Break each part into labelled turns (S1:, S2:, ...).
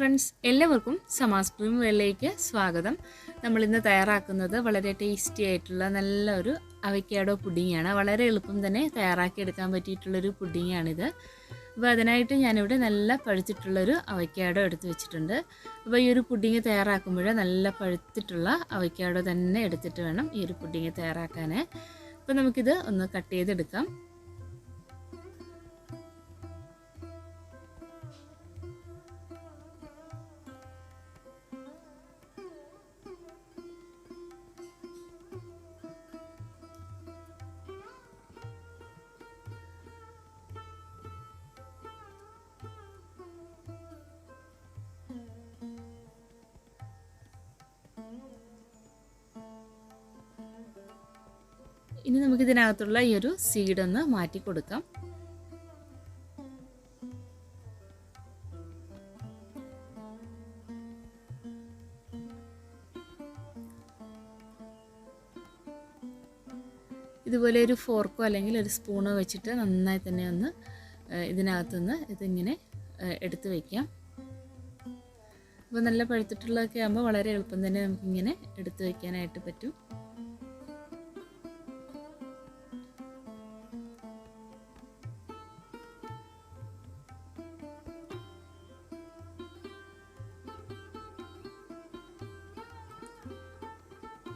S1: Friends എല്ലാവർക്കും സമാസ് cream വെള്ളയിലേക്ക് സ്വാഗതം. നമ്മൾ ഇന്ന് തയ്യാറാക്കുന്നത് വളരെ ടേസ്റ്റി ആയിട്ടുള്ള നല്ലൊരു അവയ്ക്കാടോ പുഡിങ്ങാണ്. വളരെ എളുപ്പം തന്നെ തയ്യാറാക്കിയെടുക്കാൻ പറ്റിയിട്ടുള്ളൊരു പുഡിങ്ങാണിത്. അപ്പോൾ അതിനായിട്ട് ഞാനിവിടെ നല്ല പഴുത്തിട്ടുള്ളൊരു അവയ്ക്കാടോ എടുത്ത് വെച്ചിട്ടുണ്ട്. അപ്പോൾ ഈ ഒരു പുഡിങ് തയ്യാറാക്കുമ്പോൾ നല്ല പഴുത്തിട്ടുള്ള അവയ്ക്കാടോ തന്നെ എടുത്തിട്ട് വേണം ഈ ഒരു പുഡിങ് തയ്യാറാക്കാൻ അപ്പോൾ നമുക്കിത് ഒന്ന് കട്ട് ചെയ്തെടുക്കാം. ഇനി നമുക്ക് ഇതിനകത്തുള്ള ഈ ഒരു സീഡ് ഒന്ന് മാറ്റി കൊടുക്കാം. ഇതുപോലെ ഒരു ഫോർക്കോ അല്ലെങ്കിൽ ഒരു സ്പൂണോ വെച്ചിട്ട് നന്നായി തന്നെ ഒന്ന് ഇതിനകത്തുനിന്ന് ഇതിങ്ങനെ എടുത്ത് വയ്ക്കാം അപ്പോൾ നല്ല പഴുത്തിട്ടുള്ളതൊക്കെ ആകുമ്പോൾ വളരെ എളുപ്പം തന്നെ നമുക്കിങ്ങനെ എടുത്ത് വയ്ക്കാനായിട്ട് പറ്റും.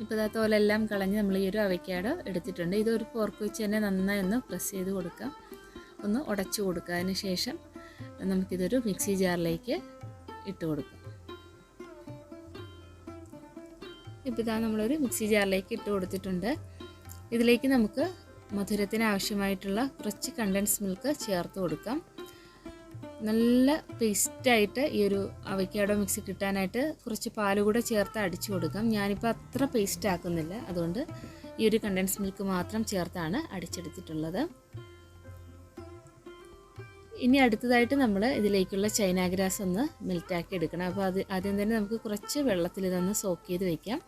S1: ഇപ്പോൾ ഇതാ തോലെല്ലാം കളഞ്ഞ് നമ്മൾ ഈ ഒരു അവയ്ക്കാട് എടുത്തിട്ടുണ്ട്. ഇതൊരു ഫോർക്ക് വെച്ച് തന്നെ നന്നായി ഒന്ന് പ്രസ് ചെയ്ത് കൊടുക്കാം. ഒന്ന് ഉടച്ചു കൊടുക്കുക അതിന് ശേഷം നമുക്കിതൊരു മിക്സി ജാറിലേക്ക് ഇട്ട് കൊടുക്കാം. ഇപ്പോൾ ഇതാ നമ്മളൊരു മിക്സി ജാറിലേക്ക് ഇട്ട് കൊടുത്തിട്ടുണ്ട്. ഇതിലേക്ക് നമുക്ക് മധുരത്തിന് ആവശ്യമായിട്ടുള്ള കുറച്ച് കണ്ടൻസ് മിൽക്ക് ചേർത്ത് കൊടുക്കാം. നല്ല പേസ്റ്റായിട്ട് ഈ ഒരു അവയ്ക്കാടോ മിക്സി കിട്ടാനായിട്ട് കുറച്ച് പാൽ കൂടെ ചേർത്ത് അടിച്ചു കൊടുക്കാം. ഞാനിപ്പോൾ അത്ര പേസ്റ്റ് ആക്കുന്നില്ല. അതുകൊണ്ട് ഈ ഒരു കണ്ടൻസ് മിൽക്ക് മാത്രം ചേർത്താണ് അടിച്ചെടുത്തിട്ടുള്ളത്. ഇനി അടുത്തതായിട്ട് നമ്മൾ ഇതിലേക്കുള്ള ചൈന ഗ്രാസ് ഒന്ന് മെൽറ്റാക്കി എടുക്കണം. അപ്പോൾ അത് ആദ്യം തന്നെ നമുക്ക് കുറച്ച് വെള്ളത്തിൽ ഇതൊന്ന് സോക്ക് ചെയ്ത് വെക്കാം.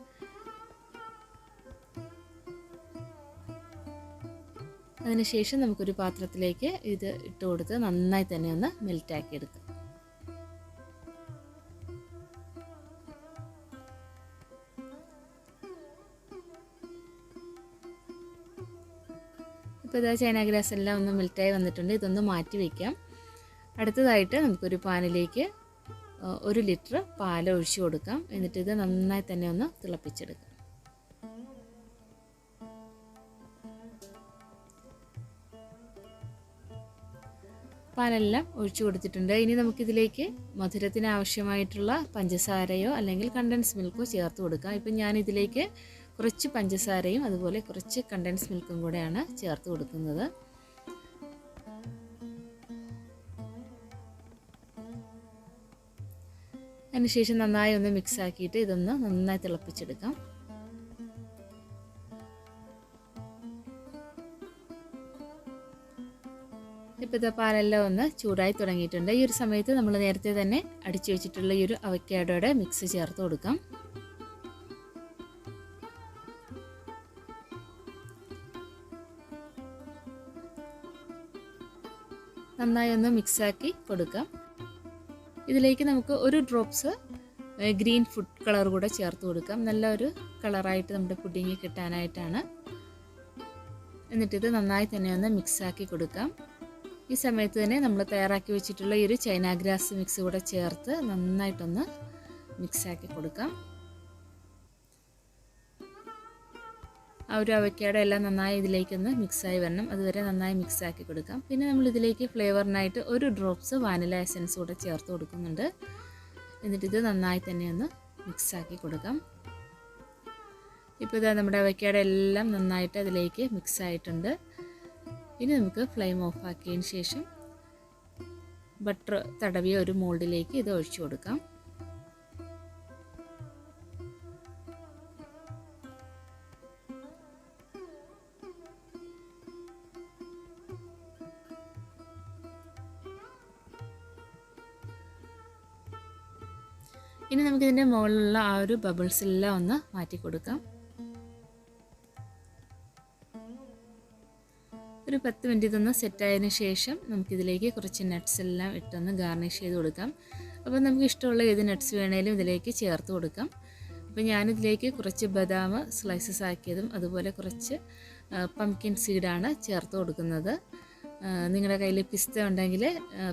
S1: അതിനുശേഷം നമുക്കൊരു പാത്രത്തിലേക്ക് ഇത് ഇട്ട് കൊടുത്ത് നന്നായി തന്നെ ഒന്ന് മെൽറ്റാക്കി എടുക്കാം. ഇപ്പോൾ ഇതാ ചൈന ഗ്രാസ് എല്ലാം ഒന്ന് മെൽറ്റായി വന്നിട്ടുണ്ട്. ഇതൊന്ന് മാറ്റി വയ്ക്കാം അടുത്തതായിട്ട് നമുക്കൊരു പാനിലേക്ക് ഒരു ലിറ്റർ പാൽ ഒഴിച്ചു കൊടുക്കാം. എന്നിട്ട് ഇത് നന്നായി തന്നെ ഒന്ന് തിളപ്പിച്ചെടുക്കാം. പാലെല്ലാം ഒഴിച്ചു കൊടുത്തിട്ടുണ്ട്. ഇനി നമുക്കിതിലേക്ക് മധുരത്തിന് ആവശ്യമായിട്ടുള്ള പഞ്ചസാരയോ അല്ലെങ്കിൽ കണ്ടൻസ് മിൽക്കോ ചേർത്ത് കൊടുക്കാം. ഇപ്പം ഞാനിതിലേക്ക് കുറച്ച് പഞ്ചസാരയും അതുപോലെ കുറച്ച് കണ്ടൻസ് മിൽക്കും കൂടെയാണ് ചേർത്ത് കൊടുക്കുന്നത്. അതിനുശേഷം നന്നായി ഒന്ന് മിക്സ് ആക്കിയിട്ട് ഇതൊന്ന് നന്നായി തിളപ്പിച്ചെടുക്കാം. ഇപ്പോൾ ഇതാ പാലെല്ലാം ഒന്ന് ചൂടായി തുടങ്ങിയിട്ടുണ്ട്. ഈ ഒരു സമയത്ത് നമ്മൾ നേരത്തെ തന്നെ അടിച്ചു വെച്ചിട്ടുള്ള ഈ ഒരു അവക്കാഡോയുടെ മിക്സ് ചേർത്ത് കൊടുക്കാം. നന്നായി ഒന്ന് മിക്സാക്കി കൊടുക്കാം. ഇതിലേക്ക് നമുക്ക് ഒരു ഡ്രോപ്സ് ഗ്രീൻ ഫുഡ് കളർ കൂടെ ചേർത്ത് കൊടുക്കാം. നല്ല ഒരു കളറായിട്ട് നമ്മുടെ പുഡിങ് കിട്ടാനായിട്ടാണ്. എന്നിട്ടിത് നന്നായി തന്നെ ഒന്ന് മിക്സാക്കി കൊടുക്കാം. ഈ സമയത്ത് തന്നെ നമ്മൾ തയ്യാറാക്കി വെച്ചിട്ടുള്ള ഈ ഒരു ചൈന ഗ്രാസ് മിക്സ് കൂടെ ചേർത്ത് നന്നായിട്ടൊന്ന് മിക്സാക്കി കൊടുക്കാം. ആ ഒരു അവയ്ക്കാടെ എല്ലാം നന്നായി ഇതിലേക്കൊന്ന് മിക്സായി വരണം. അതുവരെ നന്നായി മിക്സാക്കി കൊടുക്കാം. പിന്നെ നമ്മൾ ഇതിലേക്ക് ഫ്ലേവറിനായിട്ട് ഒരു ഡ്രോപ്സ് വാനില എസൻസ് കൂടെ ചേർത്ത് കൊടുക്കുന്നുണ്ട്. എന്നിട്ട് ഇത് നന്നായി തന്നെ ഒന്ന് മിക്സാക്കി കൊടുക്കാം. ഇപ്പോൾ ഇതാ നമ്മുടെ അവയ്ക്കാടെ എല്ലാം നന്നായിട്ട് അതിലേക്ക് മിക്സ് ആയിട്ടുണ്ട്. ഇനി നമുക്ക് ഫ്ലെയിം ഓഫ് ആക്കിയതിന് ശേഷം ബട്ടർ തടവിയ ഒരു മോൾഡിലേക്ക് ഇത് ഒഴിച്ചു കൊടുക്കാം. ഇനി നമുക്കിതിന്റെ മുകളിലുള്ള ആ ഒരു ബബിൾസ് എല്ലാം ഒന്ന് മാറ്റി കൊടുക്കാം ഒരു പത്ത് മിനിറ്റ് ഇതൊന്ന് സെറ്റായതിന് ശേഷം നമുക്കിതിലേക്ക് കുറച്ച് നട്ട്സ് എല്ലാം ഇട്ടൊന്ന് ഗാർണിഷ് ചെയ്ത് കൊടുക്കാം. അപ്പോൾ നമുക്ക് ഇഷ്ടമുള്ള ഏത് നട്ട്സ് വേണേലും ഇതിലേക്ക് ചേർത്ത് കൊടുക്കാം. അപ്പോൾ ഞാനിതിലേക്ക് കുറച്ച് ബദാം സ്ലൈസസ് ആക്കിയതും അതുപോലെ കുറച്ച് പംകിൻ സീഡാണ് ചേർത്ത് കൊടുക്കുന്നത്. നിങ്ങളുടെ കയ്യിൽ പിസ്ത ഉണ്ടെങ്കിൽ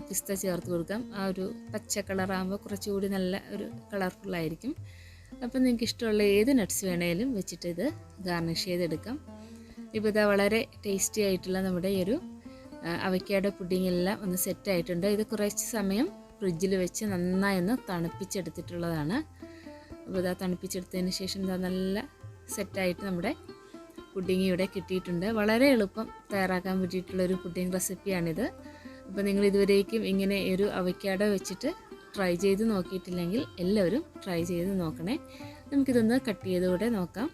S1: പിസ്ത ചേർത്ത് കൊടുക്കാം. ആ ഒരു പച്ച കളറാകുമ്പോൾ കുറച്ചുകൂടി നല്ല ഒരു കളർഫുള്ളായിരിക്കും അപ്പോൾ നിങ്ങൾക്ക് ഇഷ്ടമുള്ള ഏത് നട്ട്സ് വേണേലും വെച്ചിട്ട് ഇത് ഗാർണിഷ് ചെയ്തെടുക്കാം. ഇപ്പോൾ ഇതാ വളരെ ടേസ്റ്റി ആയിട്ടുള്ള നമ്മുടെ ഈ ഒരു അവയ്ക്കാട് പുഡിംഗ് ഒന്ന് സെറ്റ് ആയിട്ടുണ്ട്. ഇത് കുറച്ച് സമയം ഫ്രിഡ്ജിൽ വെച്ച് നന്നായി ഒന്ന് തണുപ്പിച്ചെടുത്തിട്ടുള്ളതാണ്. അപ്പോൾ ഇതാ തണുപ്പിച്ചെടുത്തതിന് ശേഷം ഇതാ നല്ല സെറ്റായിട്ട് നമ്മുടെ പുഡിംഗ് ഇവിടെ കിട്ടിയിട്ടുണ്ട്. വളരെ എളുപ്പം തയ്യാറാക്കാൻ പറ്റിയിട്ടുള്ളൊരു പുഡിംഗ് റെസിപ്പിയാണിത് അപ്പോൾ നിങ്ങൾ ഇതുവരേക്കും ഇങ്ങനെ ഒരു അവയ്ക്കാടോ വെച്ചിട്ട് ട്രൈ ചെയ്ത് നോക്കിയിട്ടില്ലെങ്കിൽ എല്ലാവരും ട്രൈ ചെയ്ത് നോക്കണേ. നമുക്കിതൊന്ന് കട്ട് ചെയ്തുകൂടെ നോക്കാം.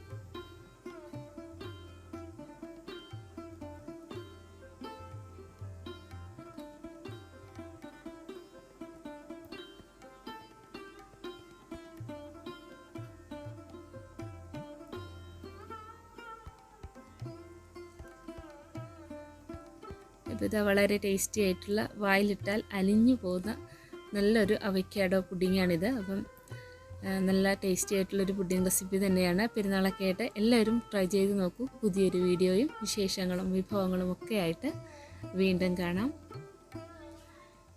S1: ഇപ്പോൾ ഇത് വളരെ ടേസ്റ്റി ആയിട്ടുള്ള വായിലിട്ടാൽ അലിഞ്ഞു പോകുന്ന നല്ലൊരു അവയ്ക്കാടോ പുഡിങ്ങാണിത്. അപ്പം നല്ല ടേസ്റ്റി ആയിട്ടുള്ളൊരു പുഡിംഗ് റെസിപ്പി തന്നെയാണ്. പെരുന്നാളൊക്കെ ആയിട്ട് എല്ലാവരും ട്രൈ ചെയ്ത് നോക്കൂ. പുതിയൊരു വീഡിയോയും വിശേഷങ്ങളും വിഭവങ്ങളും ഒക്കെ ആയിട്ട് വീണ്ടും കാണാം.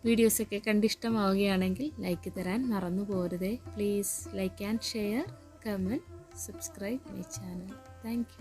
S1: വീഡിയോസൊക്കെ കണ്ടിഷ്ടമാവുകയാണെങ്കിൽ ലൈക്ക് തരാൻ മറന്നു പോരുതേ. Please like and share comment subscribe my channel thank